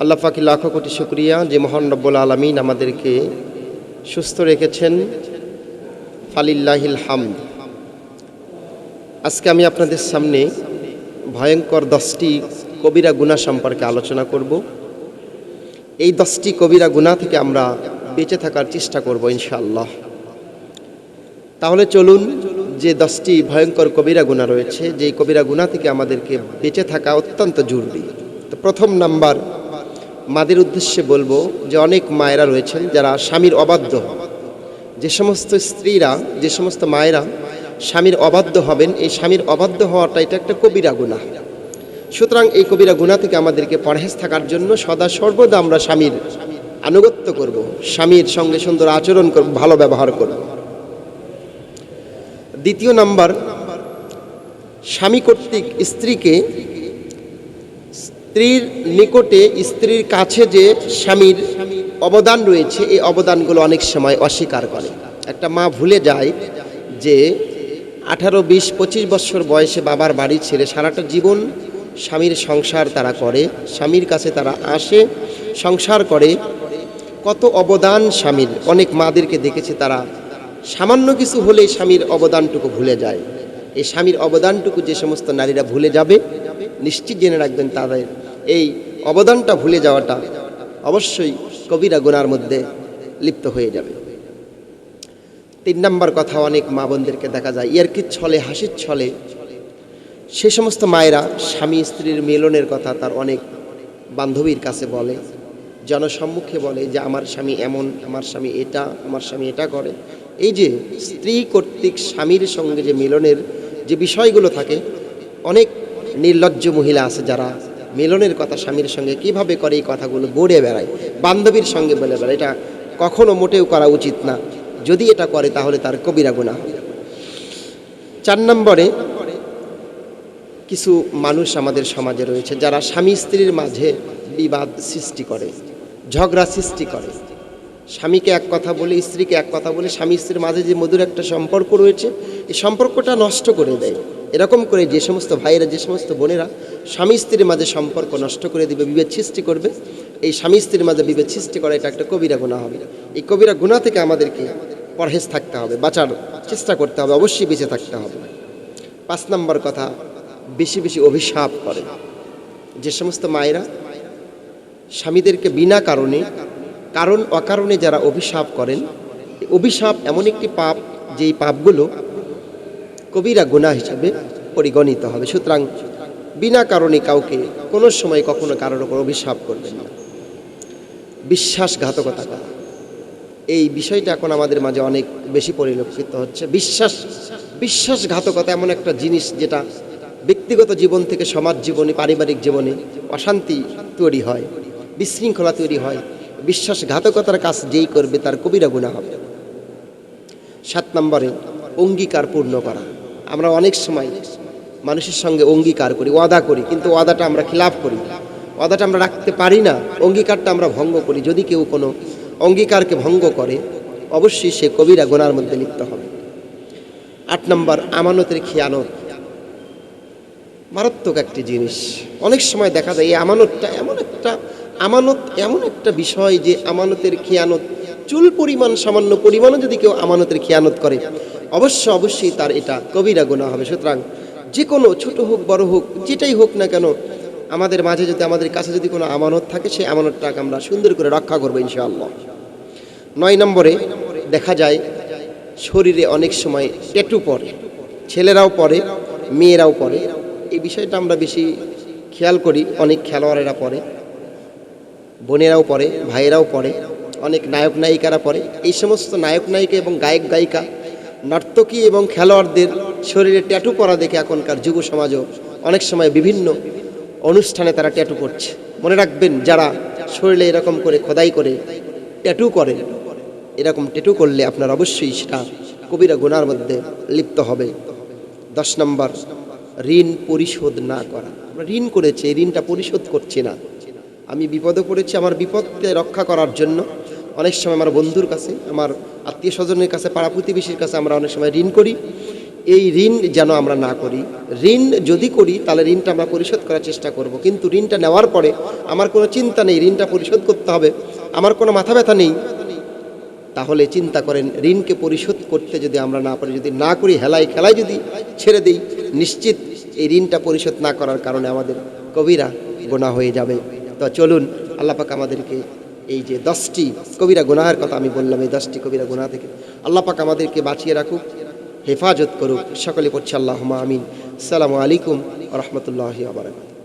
আল্লাহ পাকি লাখো কোটি শুক্রিয়া যে মহান রব্বুল আলমিন আমাদেরকে সুস্থ রেখেছেন। ফালিল্লাহিল হামদ। আজকে আমি আপনাদের সামনে ভয়ঙ্কর দশটি কবিরা গুণা সম্পর্কে আলোচনা করব। এই দশটি কবিরা গুণা থেকে আমরা বেঁচে থাকার চেষ্টা করব ইনশাআল্লাহ। তাহলে চলুন যে দশটি ভয়ঙ্কর কবিরা গুণা রয়েছে, যেই কবিরা গুণা থেকে আমাদেরকে বেঁচে থাকা অত্যন্ত জরুরি। তো প্রথম নাম্বার মাদের উদ্দেশ্যে বলব যে অনেক মায়েরা রয়েছেন যারা স্বামীর অবাধ্য যে সমস্ত স্ত্রীরা, যে সমস্ত মায়েরা স্বামীর অবাধ্য হবেন, এই স্বামীর অবাধ্য হওয়াটা এটা একটা কবিরা গুণা সুতরাং এই কবিরা গুণা থেকে আমাদেরকে পরহেজ থাকার জন্য সদা সর্বদা আমরা স্বামীর আনুগত্য করব, স্বামীর সঙ্গে সুন্দর আচরণ করব, ভালো ব্যবহার করব। দ্বিতীয় নাম্বার, স্বামী কর্তৃক স্ত্রীকে স্ত্রীর নিকটে স্ত্রীর কাছে যে স্বামীর অবদান রয়েছে, এই অবদানগুলো অনেক সময় অস্বীকার করে। একটা মা ভুলে যায় যে আঠারো, বিশ, পঁচিশ বছর বয়সে বাবার বাড়ি ছেড়ে সারাটা জীবন স্বামীর সংসার তারা করে, স্বামীর কাছে তারা আসে, সংসার করে। কত অবদান স্বামীর। অনেক মাদেরকে দেখেছে তারা সামান্য কিছু হলেই স্বামীর অবদানটুকু ভুলে যায়। এই স্বামীর অবদানটুকু যে সমস্ত নারীরা ভুলে যাবে, নিশ্চিত জেনে রাখবেন তাদের এই অবদানটা ভুলে যাওয়াটা অবশ্যই কবিরা গুনার মধ্যে লিপ্ত হয়ে যাবে। তিন নম্বর কথা অনেক মা বোনদেরকে দেখা যায় ইয়ারকির ছলে, হাসির ছলে। সে সমস্ত মায়েরা স্বামী স্ত্রীর মিলনের কথা তার অনেক বান্ধবীর কাছে বলে, জনসম্মুখে বলে যে, আমার স্বামী এমন, আমার স্বামী এটা, আমার স্বামী এটা করে। এই যে স্ত্রী কর্তৃক স্বামীর সঙ্গে যে মিলনের যে বিষয়গুলো থাকে, অনেক নির্লজ্জ মহিলা আছে যারা মিলনের কথা স্বামীর সঙ্গে কীভাবে করে এই কথাগুলো বলে বেড়ায়, বান্ধবীর সঙ্গে বলে বেড়ায়, এটা কখনো মোটেও করা উচিত না। যদি এটা করে, তাহলে তার কবিরা গুণা হবে চার নম্বরে, কিছু মানুষ আমাদের সমাজে রয়েছে যারা স্বামী স্ত্রীর মাঝে বিবাদ সৃষ্টি করে, ঝগড়া সৃষ্টি করে। স্বামীকে এক কথা বলে, স্ত্রীকে এক কথা বলে, স্বামী স্ত্রীর মাঝে যে মধুর একটা সম্পর্ক রয়েছে, এই সম্পর্কটা নষ্ট করে দেয়। এরকম করে যে সমস্ত ভাইয়েরা, যে সমস্ত বোনেরা স্বামী স্ত্রীর মাঝে সম্পর্ক নষ্ট করে দিবে, বিভেদ সৃষ্টি করবে, এই স্বামী স্ত্রীর মাঝে বিভেদ সৃষ্টি করা এটা একটা কবিরা গুণা হবে। এই কবিরা গুণা থেকে আমাদেরকে পরহেজ থাকতে হবে, বাঁচার চেষ্টা করতে হবে, অবশ্যই বেঁচে থাকতে হবে। পাঁচ নম্বর কথা, বেশি বেশি অভিশাপ করে। যে সমস্ত মায়েরা স্বামীদেরকে বিনা কারণে, কারণ অকারণে যারা অভিশাপ করেন অভিশাপ এমন একটি পাপ, যেই পাপগুলো কবিরা গুণা হিসাবে পরিগণিত হবে। সুতরাং বিনা কারণে কাউকে কোনো সময় কখনো কারোর ওপর অভিশাপ করবেন না। বিশ্বাসঘাতকতা করা। এই বিষয়টা এখন আমাদের মাঝে অনেক বেশি পরিলক্ষিত হচ্ছে। বিশ্বাস, বিশ্বাসঘাতকতা এমন একটা জিনিস যেটা ব্যক্তিগত জীবন থেকে সমাজ জীবনে, পারিবারিক জীবনে অশান্তি তৈরি হয়, বিশৃঙ্খলা তৈরি হয়। বিশ্বাসঘাতকতার কাজ যেই করবে তার কবিরা গুণা হবে। সাত নম্বরে অঙ্গীকার পূর্ণ করা। আমরা অনেক সময় মানুষের সঙ্গে অঙ্গীকার করি, ওয়াদা করি, কিন্তু ওয়াদাটা আমরা খিলাফ করি। ওয়াদাটা আমরা রাখতে পারি না, অঙ্গীকারটা আমরা ভঙ্গ করি। যদি কেউ কোনো অঙ্গীকারকে ভঙ্গ করে, অবশ্যই সে কবিরা গোনার মধ্যে লিপ্ত হবে। আট নম্বর, আমানতের খেয়ানত। মারাত্মক একটি জিনিস। অনেক সময় দেখা যায়, এই আমানতটা এমন একটা, আমানত এমন একটা বিষয় যে আমানতের খেয়ানত চুল পরিমাণ সামান্য পরিমাণও যদি কেউ আমানতের খেয়ানত করে, অবশ্য অবশ্যই তার এটা কবিরা গোনা হবে। সুতরাং যে কোনো ছোট হোক, বড় হোক, যেটাই হোক না কেন, আমাদের মাঝে যদি আমাদের কাছে যদি কোনো আমানত থাকে, সেই আমানতটাকে আমরা সুন্দর করে রক্ষা করব ইনশাআল্লাহ। নয় নম্বরে দেখা যায়, শরীরে অনেক সময় ট্যাটু পরে ছেলেরাও পরে মেয়েরাও পরে এই বিষয়টা আমরা বেশি খেয়াল করি, অনেক খেলোয়াড়েরা পরে বোনেরাও পড়ে, ভাইয়েরাও পড়ে। অনেক নায়ক নায়িকারা পড়ে। এই সমস্ত নায়ক নায়িকা এবং গায়ক গায়িকা নর্তকী এবং খেলোয়াড়দের শরীরে ট্যাটু করা দেখে এখনকার যুব সমাজও অনেক সময় বিভিন্ন অনুষ্ঠানে তারা ট্যাটু করছে। মনে রাখবেন, যারা শরীরে এরকম করে খোদাই করে ট্যাটু করে, এরকম ট্যাটু করলে আপনার অবশ্যই সেটা কবিরা গুনার মধ্যে লিপ্ত হবে। দশ নম্বর, ঋণ পরিশোধ না করা। আমরা ঋণ করেছি ঋণটা পরিশোধ করছি না। আমি বিপদে পড়েছি, আমার বিপদকে রক্ষা করার জন্য। অনেক সময় আমার বন্ধুর কাছে, আমার আত্মীয় স্বজনের কাছে, পাড়া প্রতিবেশীর কাছে আমরা অনেক সময় ঋণ করি। এই ঋণ যেন আমরা না করি। ঋণ যদি করি, তাহলে ঋণটা আমরা পরিশোধ করার চেষ্টা করব। কিন্তু ঋণটা নেওয়ার পরে আমার কোনো চিন্তা নেই, ঋণটা পরিশোধ করতে হবে। আমার কোনো মাথা ব্যথা নেই। তাহলে চিন্তা করেন, ঋণকে পরিশোধ করতে যদি আমরা না পারি, যদি না করি হেলায় খেলায় যদি ছেড়ে দিই, নিশ্চিত এই ঋণটা পরিশোধ না করার কারণে আমাদের কবিরা গোনা হয়ে যাবে। তো চলুন, আল্লাহ পাক আমাদেরকে এই যে দশটি কবিরা গুনাহের কথা আমি বললাম, এই দশটি কবিরা গুনাহ থেকে আল্লাহ পাক আমাদেরকে বাঁচিয়ে রাখুক, হেফাজত করুক। সকলে পড়ছে আল্লাহ আমিন। সালামু আলাইকুম রহমতুল্লাহ আবার